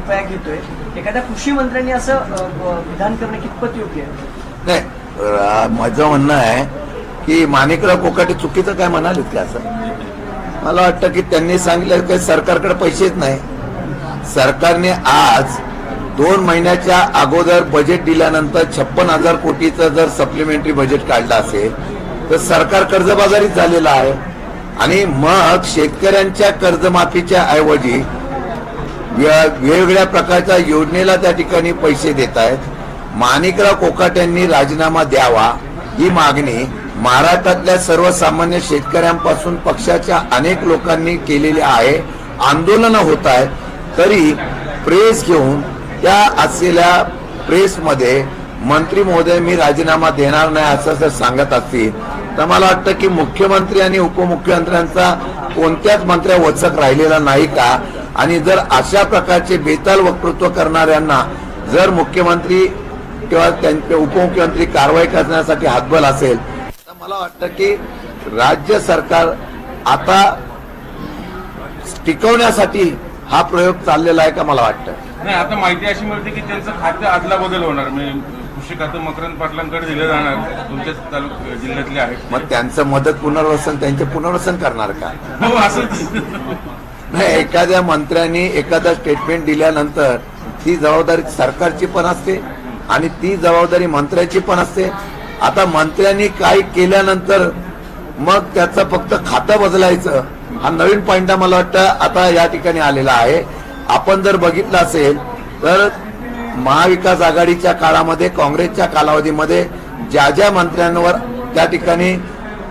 रुपया घेतोय. एखाद्या कृषी मंत्र्यांनी असं विधान करणं कितपत योग्य आहे? नाही माझं म्हणणं आहे की माणिकराव कोकाटे चुकीचं काय म्हणालेत का असं? मला वाटतं की त्यांनी सांगितलं की सरकारकडे पैसेच नाही. सरकारने आज दोन महिन्याच्या अगोदर बजेट दिल्यानंतर छप्पन हजार कोटीचं जर सप्लिमेंटरी बजेट काढलं असेल तर सरकार कर्जबाजारीच झालेलं आहे. आणि मग शेतकऱ्यांच्या कर्जमाफीच्या ऐवजी वेगवेगळ्या प्रकारच्या योजनेला त्या ठिकाणी पैसे देत आहेत. माणिकराव कोकाट्यांनी राजीनामा द्यावा ही मागणी महाराष्ट्रातल्या सर्वसामान्य शेतकऱ्यांपासून पक्षाच्या अनेक लोकांनी केलेली आहे. आंदोलनं होत आहेत. तरी प्रेस घेऊन त्या असलेल्या प्रेसमध्ये मंत्री महोदय मी राजीनामा देणार नाही असं जर सांगत असतील तर मला वाटतं की मुख्यमंत्री आणि उपमुख्यमंत्र्यांचा कोणत्याच मंत्र्या वचक राहिलेला नाही का? आणि जर अशा प्रकारचे बेताल वक्तृत्व करणाऱ्यांना जर मुख्यमंत्री किंवा त्यांचे उपमुख्यमंत्री कारवाई करण्यासाठी हातबल असेल तर मला वाटतं की राज्य सरकार आता टिकवण्यासाठी हा प्रयोग चाललेला आहे का मला वाटतं? नाही आता माहिती अशी मिळते की त्यांचं खातं आदला बदल होणार. म्हणजे कृषी खातं मकरंद पाटलांकडे दिलं जाणार. तुमच्याच तालुक जिल्ह्यातले आहेत. मग त्यांचं मदत पुनर्वसन त्यांचे पुनर्वसन करणार का? हो असंच नाही एखाद्या मंत्र्यांनी एखादा स्टेटमेंट दिल्यानंतर ती जबाबदारी सरकारची पण असते आणि ती जबाबदारी मंत्र्याची पण असते. आता मंत्र्यांनी काय केल्यानंतर मग त्याचं फक्त खातं बदलायचं हा नवीन पॉइंट मला वाटतं आता या ठिकाणी आलेला आहे. आपण जर बघितलं असेल तर महाविकास आघाडीच्या काळामध्ये काँग्रेसच्या कालावधीमध्ये ज्या ज्या मंत्र्यांवर त्या ठिकाणी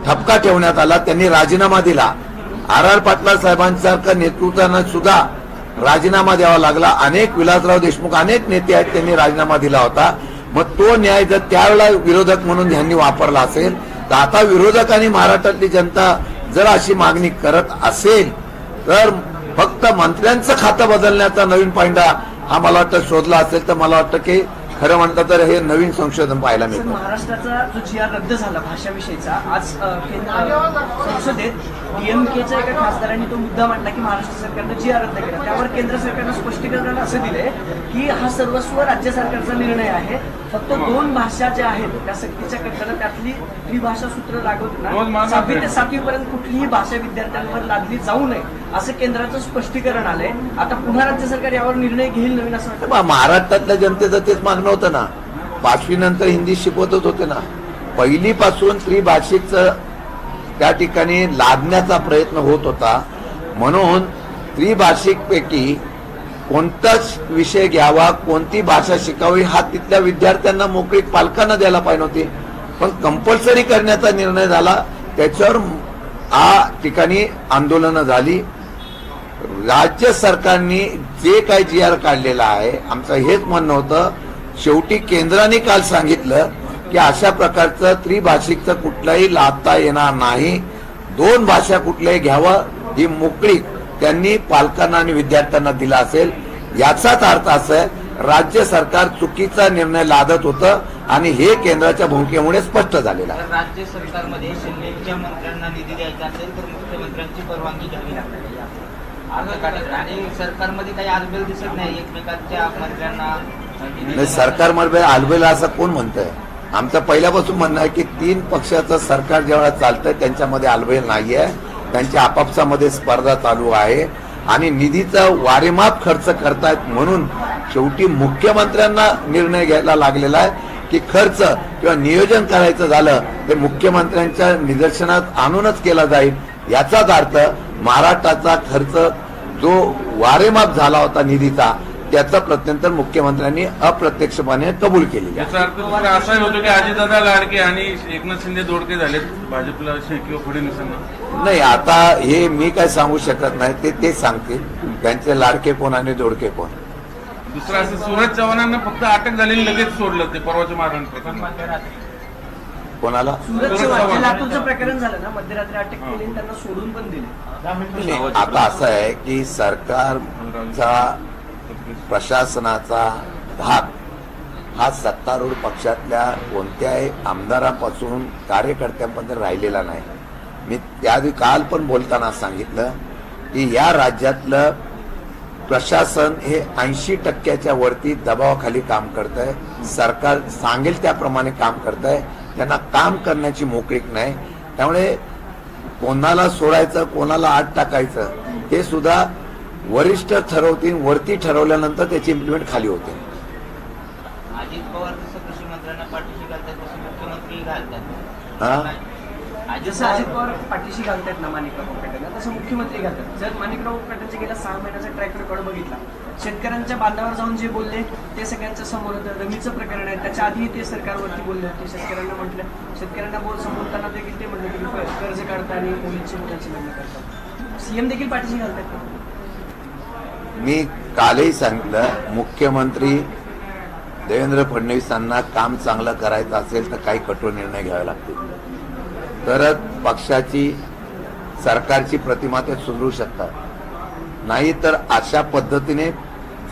ठपका ठेवण्यात आला त्यांनी राजीनामा दिला. आर आर पाटला साहेबांसारख्या नेतृत्वानं सुद्धा राजीनामा द्यावा लागला. अनेक विलासराव देशमुख अनेक नेते आहेत त्यांनी राजीनामा दिला होता. मग तो न्याय जर त्यावेळेला विरोधक म्हणून ह्यांनी वापरला असेल तर आता विरोधक आणि महाराष्ट्रातली जनता जर अशी मागणी करत असेल तर फक्त मंत्र्यांचं खातं बदलण्याचा नवीन पांडा हा मला वाटतं शोधला असेल. तर मला वाटतं की खरं म्हणतं तर हे नवीन संशोधन पाहायला मिळतं. महाराष्ट्राचा जो जी आर रद्द झाला भाषाविषयीचा आज संसदेत डीएमकेच्या एका खासदारांनी तो मुद्दा मांडला की महाराष्ट्र सरकारनं जी आर रद्द केला. त्यावर केंद्र सरकारनं स्पष्टीकरण असं दिलंय की हा सर्वस्व राज्य सरकारचा निर्णय आहे. फक्त दोन भाषा ज्या आहेत त्या सक्तीच्या कक्षानं त्यातली त्रिभाषा सूत्र लागू रोज ना मानव सहावी ते आहे. सातवी पर्यंत कुठलीही भाषा विद्यार्थ्यांवर लादली जाऊ नये असं केंद्राचं स्पष्टीकरण आलंय. आता पुन्हा राज्य सरकार यावर निर्णय घेईल नवीन असं वाटतं? बा, महाराष्ट्रातल्या जनतेचं तेच मागणं नव्हतं ना. पाचवीनंतर हिंदी शिकवतच होते ना. पहिलीपासून त्रिभाषिकचं त्या ठिकाणी लादण्याचा प्रयत्न होत होता. म्हणून त्रिभाषिकपैकी कोणताच विषय घ्यावा कोणती भाषा शिकावी हा तिथल्या विद्यार्थ्यांना मोकळी पालकांना द्यायला पाहिजे होती. पण कंपल्सरी करण्याचा निर्णय झाला. त्याच्यावर आ ठिकाणी आंदोलनं झाली. राज्य सरकारने जे काही जी आर काढलेला आहे आमचं हेच म्हणणं होतं शेवटी केंद्राने काल सांगितलं की अशा प्रकारचं त्रिभाषिकचं कुठलंही लाभता येणार नाही. दोन भाषा कुठल्याही घ्यावं ही मोकळी त्यांनी पालकांना आणि विद्यार्थ्यांना दिला असेल. याचाच अर्थ असा आहे राज्य सरकार चुकीचा निर्णय लादत होतं आणि हे केंद्राच्या भूमिकेमुळे स्पष्ट झालेलं आहे. राज्य सरकारमध्ये शिंदेच्या मंत्र्यांना निधी द्यायचा असेल तर मुख्यमंत्र्यांची परवानगी घ्यावी लागते. आणि सरकारमध्ये काही आजबेल दिसत नाही. एकमेकांच्या मंत्र्यांना सरकार नाही सरकारमध्ये आलबेल असं कोण म्हणतंय? आमचं पहिल्यापासून म्हणणं आहे की तीन पक्षाचं सरकार जेव्हा चालतंय त्यांच्यामध्ये आलबेल नाहीये. त्यांच्या आपापसामध्ये स्पर्धा चालू आहे. आणि निधीचा वारेमाप खर्च करतायत म्हणून शेवटी मुख्यमंत्र्यांना निर्णय घ्यायला लागलेला आहे की खर्च किंवा नियोजन करायचं झालं ते मुख्यमंत्र्यांच्या निदर्शनात आणूनच केला जाईल. याचाच अर्थ महाराष्ट्राचा खर्च जो वारेमाप झाला होता निधीचा त्याचा प्रत्यंतर मुख्यमंत्र्यांनी अप्रत्यक्षपणे कबूल केलेली आहे. याचा अर्थ दुसरा असाही होतो की अजितदादा लाडके आणि एकनाथ शिंदे दोडके झालेत भाजपला किंवा नाही आता हे मी काय सांगू शकत नाही ते ते सांगतील. त्यांचे लाडके कोण आणि जोडके कोण? दुसरं असं सूरज चव्हाणांना फक्त अटक झालेली लगेच सोडलं ते परवाच्या प्रकरणात मध्यरात्री कोणाला प्रकरण झालं ना मध्यरात्री अटक केली त्यांना सोडून पण दिले. आता असं आहे की सरकारचा प्रशासनाचा भाग. हा सत्तारूढ पक्षातल्या कोणत्याही आमदारापासून कार्यकर्त्यांपर्यंत राहिलेला नाही. मी त्याआधी काल पण बोलताना सांगितलं की या राज्यातलं प्रशासन हे ऐंशी टक्क्याच्या वरती दबावाखाली काम करत आहे सरकार सांगेल त्याप्रमाणे काम करत आहे त्यांना काम करण्याची मोकळीक नाही. त्यामुळे कोणाला सोडायचं कोणाला आत टाकायचं हे सुद्धा वरिष्ठ ठरवतील वरती ठरवल्यानंतर त्याची इम्प्लिमेंट खाली होते. अजित पवार जसं कृषी मंत्र्यांना पाठीशी घालतात तसं मुख्यमंत्री घालतात. हा? जसं अजित पवार पाठीशी घालतात ना माणिकराव कोकाटेला तसं मुख्यमंत्री घालतात. जर माणिकराव कोकाटेचा गेल्या सहा महिन्याचा ट्रॅक रेकॉर्ड बघितला शेतकऱ्यांच्या बांधावर जाऊन जे बोलले ते सगळ्यांच्या समोर होतं. रमीचं प्रकरण आहे. त्याच्या आधी ते सरकारवरती बोलले होते. शेतकऱ्यांना म्हटलं शेतकऱ्यांना बोल समोरताना देखील ते म्हटलं की क- कर्ज काढता आणि मुलींची मुलांची लग्न करतात सीएम देखील पाठीशी घालतात. मी कालही सांगितलं मुख्यमंत्री देवेंद्र फडणवीसांना काम चांगलं करायचं असेल तर काही कठोर निर्णय घ्यावे लागतील. तरच पक्षाची सरकारची प्रतिमा ते सुधरू शकतात. नाही तर अशा पद्धतीने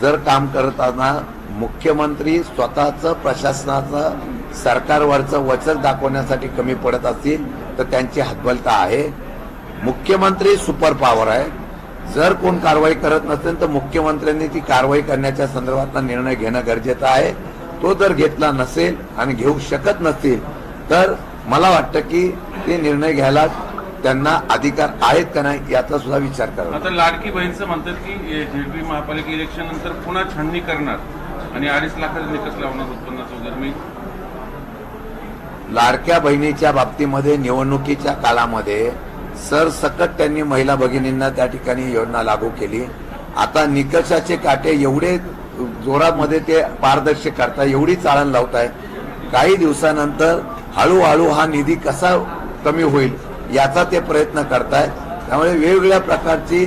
जर काम करताना मुख्यमंत्री स्वतःचं प्रशासनाचं सरकारवरचं वचन दाखवण्यासाठी कमी पडत असतील तर त्यांची हतबलता आहे. मुख्यमंत्री सुपर पॉवर आहे. जर कोण कारवाई करत नसेल तर मुख्यमंत्र्यांनी ती कारवाई करण्याच्या संदर्भातला निर्णय घेणं गरजेचं आहे. तो जर घेतला नसेल आणि घेऊ शकत नसतील तर मला वाटतं की ते निर्णय घ्यायला त्यांना अधिकार आहेत का नाही याचा सुद्धा विचार करावा आता लाडकी बहीणचं म्हणतात की झेडपी महापालिका इलेक्शन नंतर पुन्हा छाननी करणार आणि अडीच लाखाचा निकष लावणार उत्पन्नाचा वगैरे मी. लाडक्या बहिणीच्या बाबतीमध्ये निवडणुकीच्या काळामध्ये सरसकट त्यांनी महिला भगिनींना त्या ठिकाणी योजना लागू केली. आता निकषाचे काटे एवढे जोरामध्ये ते पारदर्शक करताय एवढी चाळण लावताय काही दिवसानंतर हळूहळू हा निधी कसा कमी होईल याचा ते प्रयत्न करताय. त्यामुळे वेगवेगळ्या प्रकारची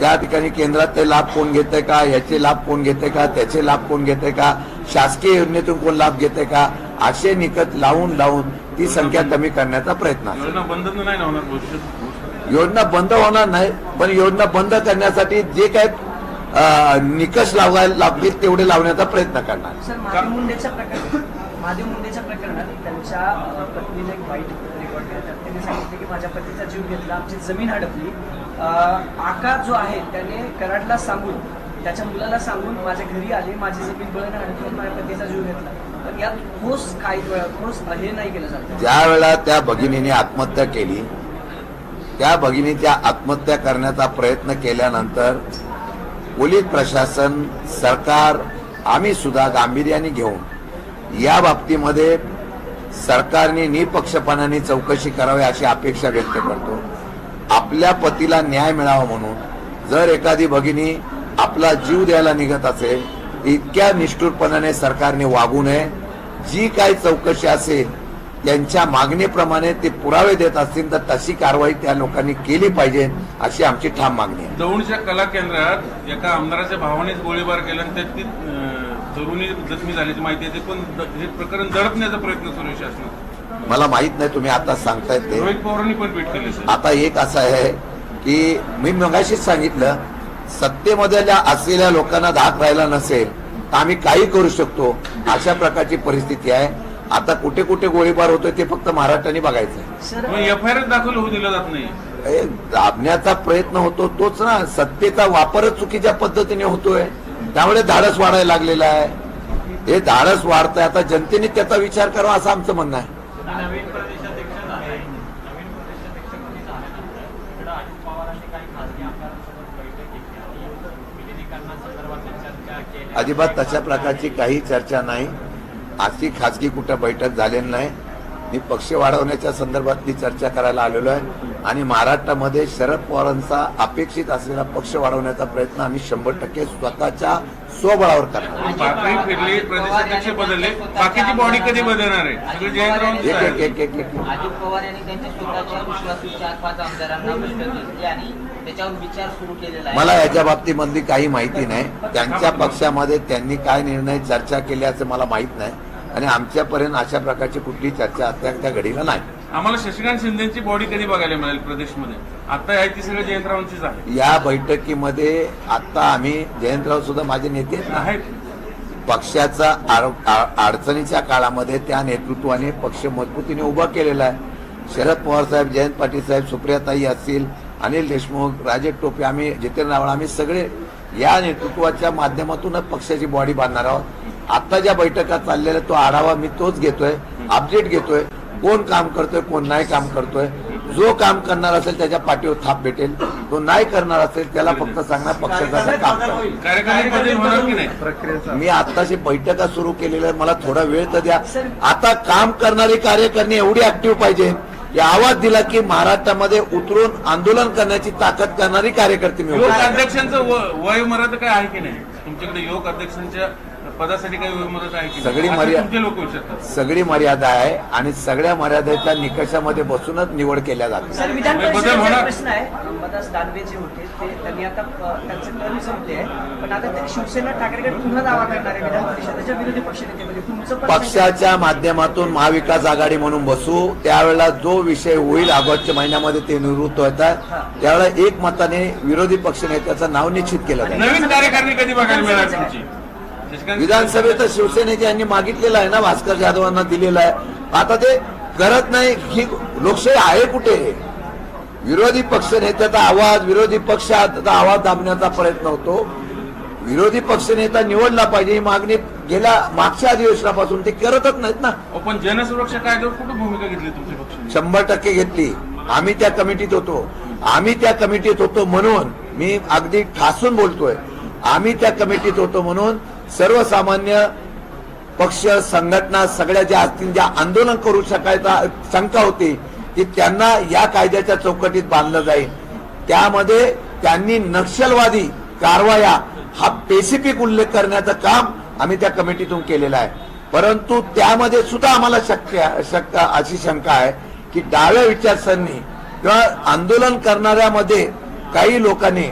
त्या ठिकाणी केंद्रात ते लाभ कोण घेते का याचे लाभ कोण घेते का त्याचे लाभ कोण घेते का शासकीय योजनेतून कोण लाभ घेते का असे निकष लावून लावून ती संख्या कमी करण्याचा प्रयत्न आहे. योजना बंद नाही होणार योजना बंद होणार नाही पण योजना बंद करण्यासाठी जे काय निकष लावायला लागतील तेवढे लावण्याचा प्रयत्न करणार मुंडेच्या प्रकरणात त्यांच्या पत्नीने एक वाईट रेकॉर्ड केला त्यात त्यांनी सांगितले की माझ्या पतीचा जीव घेतला आमची जमीन हडपली. अ, आका जो आहे त्याने कराडला सांगून त्याच्या मुलाला सांगून माझ्या घरी आले माझी जमीन बळीने हडपली आणि माझ्या पतीचा जीव घेतला. ज्या वेळा त्या भगिनीने आत्महत्या केली त्या भगिनीच्या आत्महत्या करण्याचा प्रयत्न केल्यानंतर पोलीस प्रशासन सरकार आम्ही सुद्धा गांभीर्याने घेऊन या बाबतीमध्ये सरकारने निपक्षपणाने चौकशी करावी अशी अपेक्षा व्यक्त करतो. आपल्या पतीला न्याय मिळावा म्हणून जर एखादी भगिनी आपला जीव द्यायला निघत असेल इतक्या निष्ठुरपणाने सरकारने वागू नये. जी काही चौकशी असेल त्यांच्या मागणीप्रमाणे ते पुरावे देत असतील तर तशी कारवाई त्या लोकांनी केली पाहिजे अशी आमची ठाम मागणी आहे. दौंडच्या कला केंद्रात एका आमदाराच्या भावानेच गोळीबार केला त्यात ती तरुणी जखमी झाल्याची माहिती आहे ते पण हे प्रकरण दडपण्याचा प्रयत्न सुरू आहे शासनाचा मला माहीत नाही तुम्ही आता सांगतायत ते. रोहित पवारांनी पण ट्विट केले आता एक असं आहे की मी मगाशीच सांगितलं सत्तेमध्ये ज्या असलेल्या लोकांना धाक राहिला नसेल तर आम्ही काही करू शकतो. अशा प्रकारची परिस्थिती आहे. आता कुठे कुठे गोळीबार होतोय ते फक्त महाराष्ट्राने बघायचं एफ आय आर दाखल होऊ दिला जात नाही. दाबण्याचा प्रयत्न होतो तोच ना. सत्तेचा वापरच चुकीच्या पद्धतीने होतोय. त्यामुळे धाडस वाढायला लागलेलं आहे. हे धाडस वाढतंय. आता जनतेने त्याचा विचार करावा असं आमचं म्हणणं आहे. नवीन प्रदेशाध्यक्ष अजिबात तशा प्रकारची काही चर्चा नाही. अशी खासगी कुठं बैठक झालेली नाही. मी पक्ष वाढवण्याच्या संदर्भातली चर्चा करायला आलेलो आहे. आणि महाराष्ट्रामध्ये शरद पवारांचा अपेक्षित असलेला पक्ष वाढवण्याचा प्रयत्न आम्ही शंभर टक्के स्वतःच्या स्वबळावर करणार पातळी फिरली प्रदेशाध्यक्ष बदलले. बाकीची बॉडी कधी बदलणार आहे? सगळे जयंतरावांचं एक एक आहे एक एक एक. अजित पवार यांनी त्यांच्या स्वतःच्या विश्वासू चार पाच आमदारांना बैठक घेतली आणि त्याच्यावर विचार सुरू केलेला आहे. मला याच्या बाबतीमधली काही माहिती नाही. त्यांच्या पक्षामध्ये त्यांनी काय निर्णय चर्चा केल्याचं मला माहीत नाही. आणि आमच्यापर्यंत अशा प्रकारची कुठली चर्चा आता त्या घडीला नाही. आम्हाला शशिकांत शिंदेची बॉडी कधी बघायला मिळेल प्रदेशमध्ये? आता आहे ती सगळं जयंतरावांचीच आहे. या बैठकीमध्ये आता आम्ही जयंतराव सुद्धा माझे नेते आहेत पक्षाचा अडचणीच्या काळामध्ये त्या नेतृत्वाने पक्ष मजबूतीने उभा केलेला आहे. शरद पवार साहेब जयंत पाटील साहेब सुप्रियाताई असतील अनिल देशमुख राजेश टोपे आम्ही जितेंद्र रावळ आम्ही सगळे या नेतृत्वाच्या माध्यमातूनच पक्षाची बॉडी बांधणार आहोत. आता ज्या बैठका चाललेल्या तो आढावा मी तोच घेतोय अपडेट घेतोय. कोण काम करतोय कोण नाही काम करतोय. जो काम करणार असेल त्याच्या पाठीवर थाप भेटेल. तो नाही करणार असेल त्याला फक्त सांगणार पक्षाचं काम मी आताशी बैठका सुरू केलेल्या. मला थोडा वेळ तर द्या. आता काम करणारी कार्यकर्णी एवढी ऍक्टिव्ह पाहिजे. की आवाज दिला की महाराष्ट्रामध्ये उतरून आंदोलन करण्याची ताकद करणारी कार्यकर्ते मी योग उभा. अध्यक्षांचं व- वयोमर्यादा काय आहे की नाही तुमच्याकडे योग अध्यक्षांच्या पदासाठी काही वयोमर्यादा आहे की नाही? सगळी असं मर्या- तुमचे लोक विचारतात सगळी मर्यादा आहे आणि सगळ्या मर्यादेच्या निकषामध्ये बसूनच निवड केल्या जाते. विधान? प्रश्न आहे. अंबादास दानवे जे होते ते त्यांनी आता त्यांचं संपले आहे पण आता ते शिवसेना ठाकरेकडे पुन्हा दावा करणार आहे विधान परिषदेच्या विरोधी तुमचं पण पक्षाच्या माध्यमातून महाविकास आघाडी म्हणून बसू त्यावेळेला जो विषय होईल ऑगस्टच्या महिन्यामध्ये ते निवृत्त होतात. त्यावेळेला एक मताने विरोधी पक्षनेत्याचं नाव निश्चित केलं जाईल. नवीन कार्यकारिणी कधी बघायला मिळणार तुमची? शशिकांत- विधानसभेत शिवसेनेचे यांनी मागितलेलं आहे ना भास्कर जाधवांना दिलेलं आहे. आता ते करत नाही ही लोकशाही आहे कुठे? विरोधी पक्ष नेत्याचा आवाज विरोधी पक्षाचा आवाज दाबण्याचा प्रयत्न होतो. विरोधी पक्षनेता निवडला पाहिजे ही मागणी गेल्या मागच्या अधिवेशनापासून ते करतच नाहीत ना. अहो, पण जनसुरक्षा कायद्यावर कुठं भूमिका घेतली तुमच्या पक्षाने शंभर टक्के घेतली. आम्ही त्या कमिटीत होतो. आम्ही त्या कमिटीत होतो म्हणून मी अगदी ठासून बोलतोय. आम्ही त्या कमिटीत होतो म्हणून सर्वसामान्य पक्ष संघटना सगळ्या ज्या असतील ज्या आंदोलन करू शकायचा शंका होती की त्यांना या कायद्याच्या चौकटीत बांधलं जाईल. त्यामध्ये त्यांनी नक्षलवादी कारवाया हा पेसिफिक उल्लेख करण्याचं काम आम्ही त्या कमिटीतून केलेलं आहे. परंतु त्यामध्ये सुद्धा आम्हाला शक्य शक्य अशी शंका आहे की डाव्या विचारसरणी किंवा आंदोलन करणाऱ्यामध्ये काही लोकांनी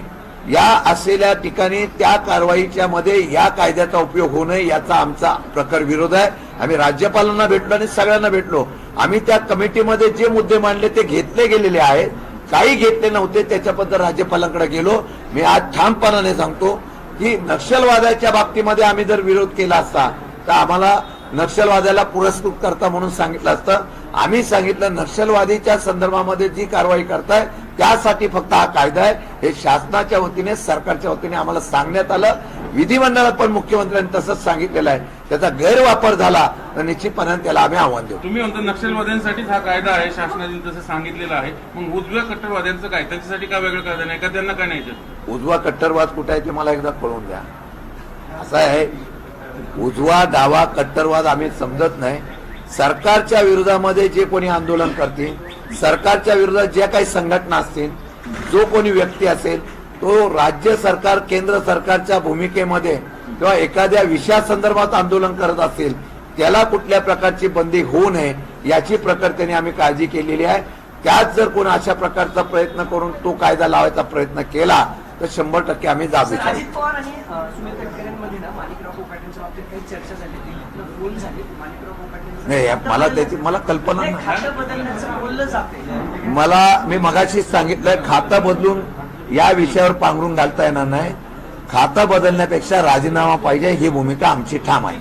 या असलेल्या ठिकाणी त्या कारवाईच्या मध्ये या कायद्याचा उपयोग होऊ नये याचा आमचा प्रखर विरोध आहे. आम्ही राज्यपालांना भेटलो आणि सगळ्यांना भेटलो. आम्ही त्या कमिटीमध्ये जे मुद्दे मांडले ते घेतले गेलेले आहेत. काही घेतले नव्हते त्याच्याबद्दल राज्यपालांकडे गेलो. मी आज ठामपणाने सांगतो की नक्षलवादाच्या बाबतीमध्ये आम्ही जर विरोध केला असता तर आम्हाला नक्षलवाद्याला पुरस्कृत करता म्हणून सांगितलं असतं. आम्ही सांगितलं नक्षलवादीच्या संदर्भामध्ये जी कारवाई करताय त्यासाठी फक्त हा कायदा आहे. हे शासनाच्या वतीने सरकारच्या वतीने आम्हाला सांगण्यात आलं. विधिमंडळात पण मुख्यमंत्र्यांनी तसंच सांगितलेलं आहे. त्याचा गैरवापर झाला तर निश्चितपणे त्याला आम्ही आव्हान देऊ. तुम्ही म्हणता नक्षलवाद्यांसाठीच हा कायदा आहे शासनाने तसं सांगितलेलं आहे. मग उजव्या कट्टरवाद्यांचं काय? त्यांच्यासाठी का वेगळं कायदा नाही? का त्यांना काय नाही? उजवा कट्टरवाद कुठे आहे ते मला एकदा कळवून द्या. असं आहे. उजवा डावा कट्टरवाद आम्ही समजत नाही. सरकारच्या विरोधामध्ये जे कोणी आंदोलन करतील सरकारच्या विरोधात ज्या काही संघटना असतील जो कोणी व्यक्ती असेल तो राज्य सरकार केंद्र सरकारच्या भूमिकेमध्ये किंवा एखाद्या विषयासंदर्भात आंदोलन करत असेल त्याला कुठल्या प्रकारची बंदी होऊ नये याची प्रकर्तेने आम्ही काळजी केलेली आहे. त्यात जर कोण अशा प्रकारचा प्रयत्न करून तो कायदा लावायचा प्रयत्न केला तर शंभर टक्के आम्ही जाबी नाही. मला त्याची मला कल्पना नाही, मला मी मगाशीच सांगितलं खातं बदलून या विषयावर पांघरून घालता येणार नाही. खातं बदलण्यापेक्षा राजीनामा पाहिजे ही भूमिका आमची ठाम आहे.